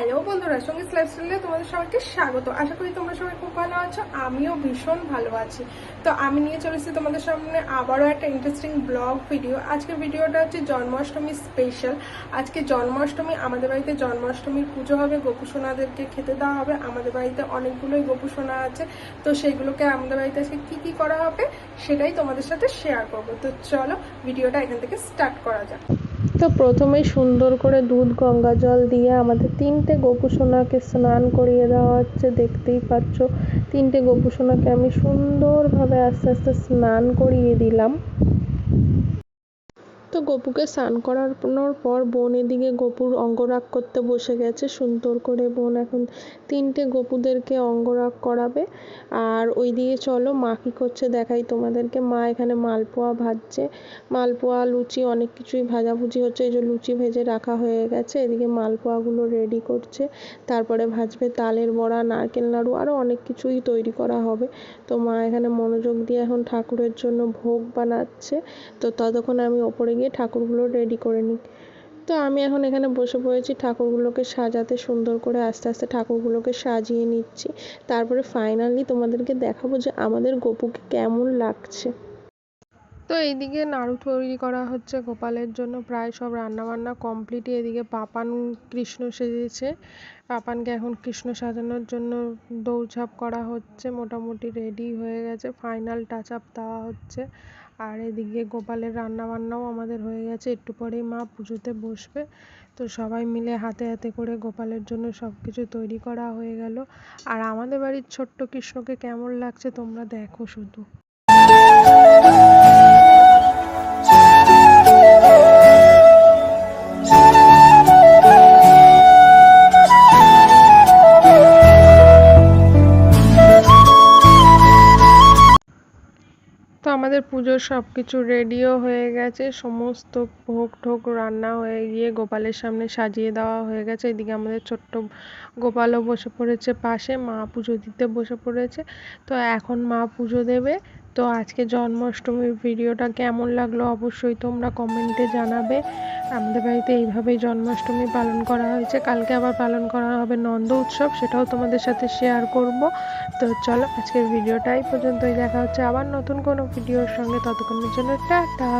Hello বন্ধুরা সঙ্গে লাইফস্টাইলে তোমাদের সবাইকে স্বাগত। আশা করি তোমরা সবাই খুব ভালো আছো, আমিও ভীষণ ভালো আছি। তো আমি নিয়ে চলেছি তোমাদের সামনে আবারও একটা ইন্টারেস্টিং ব্লগ ভিডিও আজকের ভিডিওটা হচ্ছে জন্মাষ্টমী স্পেশাল আজকে জন্মাষ্টমী, আমাদের বাড়িতে জন্মাষ্টমীর পুজো হবে গোপুসোনাদেরকে খেতে দেওয়া হবে। আমাদের বাড়িতে অনেকগুলোই গোপুসোনা আছে, তো সেগুলোকে আমাদের বাড়িতে আজকে কি কি করা হবে, সেটাই তোমাদের সাথে শেয়ার করব। তো চলো ভিডিওটা এখান থেকে স্টার্ট করা যাক। তো প্রথমে সুন্দর করে দুধ, গঙ্গা জল দিয়ে আমাদের তিনটে গোপুসোনাকে স্নান করিয়ে দেওয়া হচ্ছে, দেখতেই পাচ্ছ। তিনটে গোপুসোনাকে আমি সুন্দরভাবে আস্তে আস্তে স্নান করিয়ে দিলাম। তো গপুকে স্নান করানোর পর বোন এদিকে গপুর অঙ্গরাগ করতে বসে গেছে। সুন্দর করে বোন এখন তিনটে গপুদেরকে অঙ্গরাগ করাবে। আর ওইদিকে চলো, মা কী করছে দেখাই তোমাদেরকে। মা এখানে মালপোয়া ভাজছে। মালপোয়া, লুচি অনেক কিছুই ভাজাভুজি হচ্ছে। এই যে লুচি ভেজে রাখা হয়ে গেছে। এদিকে মালপোয়াগুলো রেডি করছে। তারপরে ভাজবে তালের বড়া, নারকেল নাড়ু আরও অনেক কিছুই তৈরি করা হবে। তো মা এখানে মনোযোগ দিয়ে এখন ঠাকুরের জন্য ভোগ বানাচ্ছে। তো ততক্ষণ আমি ওপরে গিয়ে ঠাকুরগুলো রেডি করে নিই। তো আমি এখন এখানে বসে পড়েছি, ঠাকুরগুলোকে সাজাতে সুন্দর করে আস্তে আস্তে ঠাকুরগুলোকে সাজিয়ে নিচ্ছি। তারপরে ফাইনালি তোমাদেরকে দেখাবো যে আমাদের গপুকে কেমন লাগছে। তো এইদিকে নাড়ু তৈরি করা হচ্ছে গোপালের জন্য। প্রায় সব রান্নাবান্না কমপ্লিটই এদিকে পাপান কৃষ্ণ সেজেছে। পাপানকে এখন কৃষ্ণ সাজানোর জন্য দৌড়ঝাঁপ করা হচ্ছে, মোটামুটি রেডি হয়ে গেছে। ফাইনাল টাচ আপ দেওয়া হচ্ছে। আর এদিকে গোপালের রান্নাবান্নাও আমাদের হয়ে গেছে। একটু পরেই মা পুজোতে বসবে। তো সবাই মিলে হাতে হাতে করে গোপালের জন্য সব কিছু তৈরি করা হয়ে গেল। আর আমাদের বাড়ির ছোট্ট কৃষ্ণকে কেমন লাগছে তোমরা দেখো শুধু। তো আমাদের পুজোর সব কিছু রেডিও হয়ে গেছে। সমস্ত ভোগ ঠোক রান্না হয়ে গিয়ে গোপালের সামনে সাজিয়ে দেওয়া হয়ে গেছে। এদিকে আমাদের ছোট্ট গোপালও বসে পড়েছে পাশে, মা পুজো দিতে বসে পড়েছে। তো এখন মা পুজো দেবে। তো আজকে জন্মাষ্টমীর ভিডিওটা কেমন লাগল অবশ্যই তোমরা কমেন্টে জানাবে। আমাদের বাড়িতে এইভাবেই জন্মাষ্টমী পালন করা হয়েছে। কালকে আবার পালন করা হবে নন্দ উৎসব, সেটাও তোমাদের সাথে শেয়ার করব। তো চলো আজকের ভিডিওটাই পর্যন্তই। দেখা হচ্ছে আবার নতুন কোনো ভিডিওর সঙ্গে। ততক্ষণের জন্য টাটা।